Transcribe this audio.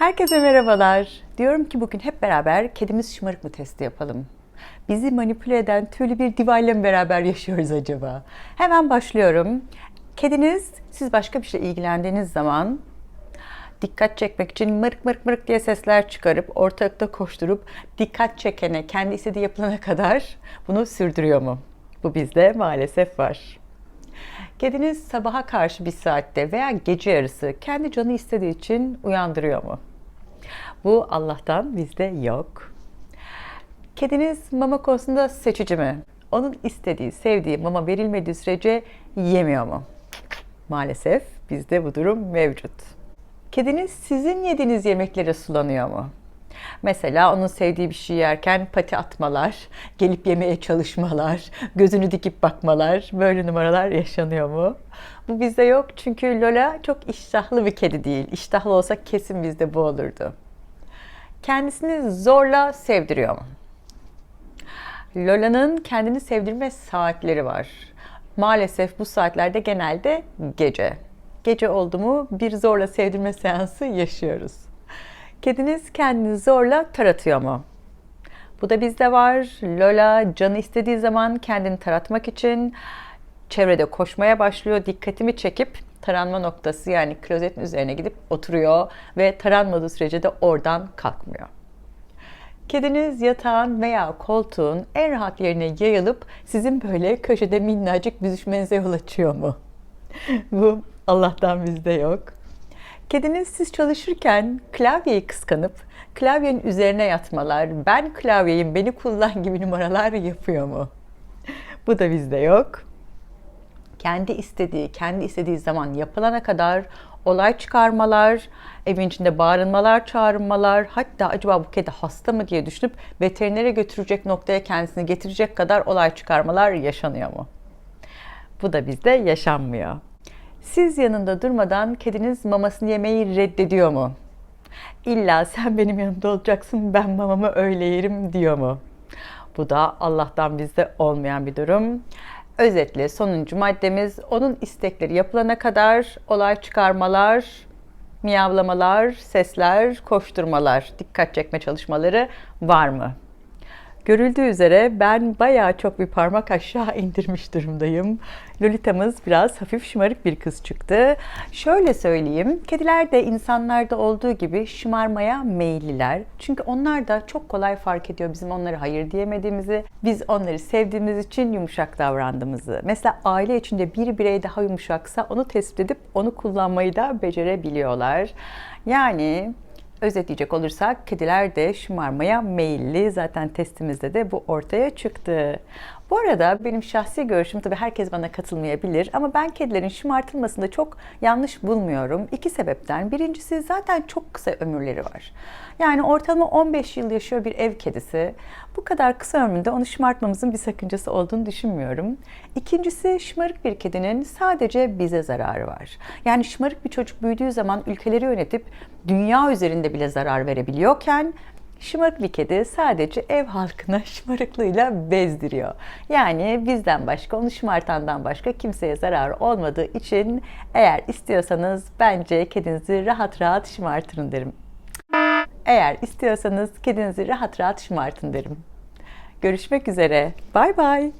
Herkese merhabalar. Diyorum ki bugün hep beraber kedimiz şımarık mı testi yapalım. Bizi manipüle eden tüylü bir divayla mı beraber yaşıyoruz acaba? Hemen başlıyorum. Kediniz siz başka bir şeyle ilgilendiğiniz zaman dikkat çekmek için mırık mırık mırık diye sesler çıkarıp ortalıkta koşturup dikkat çekene kendi istediği yapılana kadar bunu sürdürüyor mu? Bu bizde maalesef var. Kediniz sabaha karşı bir saatte veya gece yarısı kendi canı istediği için uyandırıyor mu? Bu Allah'tan bizde yok. Kediniz mama konusunda seçici mi? Onun istediği, sevdiği mama verilmediği sürece yemiyor mu? Maalesef bizde bu durum mevcut. Kediniz sizin yediğiniz yemeklere sulanıyor mu? Mesela onun sevdiği bir şey yerken pati atmalar, gelip yemeye çalışmalar, gözünü dikip bakmalar, böyle numaralar yaşanıyor mu? Bu bizde yok çünkü Lola çok iştahlı bir kedi değil. İştahlı olsa kesin bizde bu olurdu. Kendisini zorla sevdiriyor mu? Lola'nın kendini sevdirme saatleri var. Maalesef bu saatlerde genelde gece. Gece oldu mu bir zorla sevdirme seansı yaşıyoruz. Kediniz kendini zorla taratıyor mu? Bu da bizde var. Lola canı istediği zaman kendini taratmak için çevrede koşmaya başlıyor. Dikkatimi çekip taranma noktası yani klozetin üzerine gidip oturuyor ve taranmadığı sürece de oradan kalkmıyor. Kediniz yatağın veya koltuğun en rahat yerine yayılıp sizin böyle köşede minnacık büzüşmenize yol açıyor mu? Bu Allah'tan bizde yok. Kediniz siz çalışırken klavyeyi kıskanıp klavyenin üzerine yatmalar, ben klavyeyim beni kullan gibi numaralar yapıyor mu? Bu da bizde yok. Kendi istediği, kendi istediği zaman yapılana kadar olay çıkarmalar, evin içinde bağırmalar, çağırmalar, hatta acaba bu kedi hasta mı diye düşünüp veterinere götürecek noktaya kendisini getirecek kadar olay çıkarmalar yaşanıyor mu? Bu da bizde yaşanmıyor. Siz yanında durmadan kediniz mamasını yemeyi reddediyor mu? İlla sen benim yanımda olacaksın, ben mamamı öyle yerim diyor mu? Bu da Allah'tan bizde olmayan bir durum. Özetle sonuncu maddemiz onun istekleri yapılana kadar olay çıkarmalar, miyavlamalar, sesler, koşturmalar, dikkat çekme çalışmaları var mı? Görüldüğü üzere ben bayağı çok bir parmak aşağı indirmiş durumdayım. Lolita'mız biraz hafif şımarık bir kız çıktı. Şöyle söyleyeyim, kediler de insanlarda olduğu gibi şımarmaya meyilliler. Çünkü onlar da çok kolay fark ediyor bizim onlara hayır diyemediğimizi, biz onları sevdiğimiz için yumuşak davrandığımızı. Mesela aile içinde bir birey daha yumuşaksa onu tespit edip onu kullanmayı da becerebiliyorlar. Yani Özetleyecek olursak kediler de şımarmaya meyilli. Zaten testimizde de bu ortaya çıktı. Bu arada benim şahsi görüşüm tabii herkes bana katılmayabilir ama ben kedilerin şımartılmasını da çok yanlış bulmuyorum. İki sebepten. Birincisi zaten çok kısa ömürleri var. Yani ortalama 15 yıl yaşıyor bir ev kedisi. Bu kadar kısa ömründe onu şımartmamızın bir sakıncası olduğunu düşünmüyorum. İkincisi şımarık bir kedinin sadece bize zararı var. Yani şımarık bir çocuk büyüdüğü zaman ülkeleri yönetip dünya üzerinde bile zarar verebiliyorken Şımarık bir kedi sadece ev halkına şımarıklığıyla bezdiriyor. Yani bizden başka, onu şımartandan başka kimseye zarar olmadığı için eğer istiyorsanız bence kedinizi rahat rahat şımartın derim. Eğer istiyorsanız kedinizi rahat rahat şımartın derim. Görüşmek üzere. Bay bay.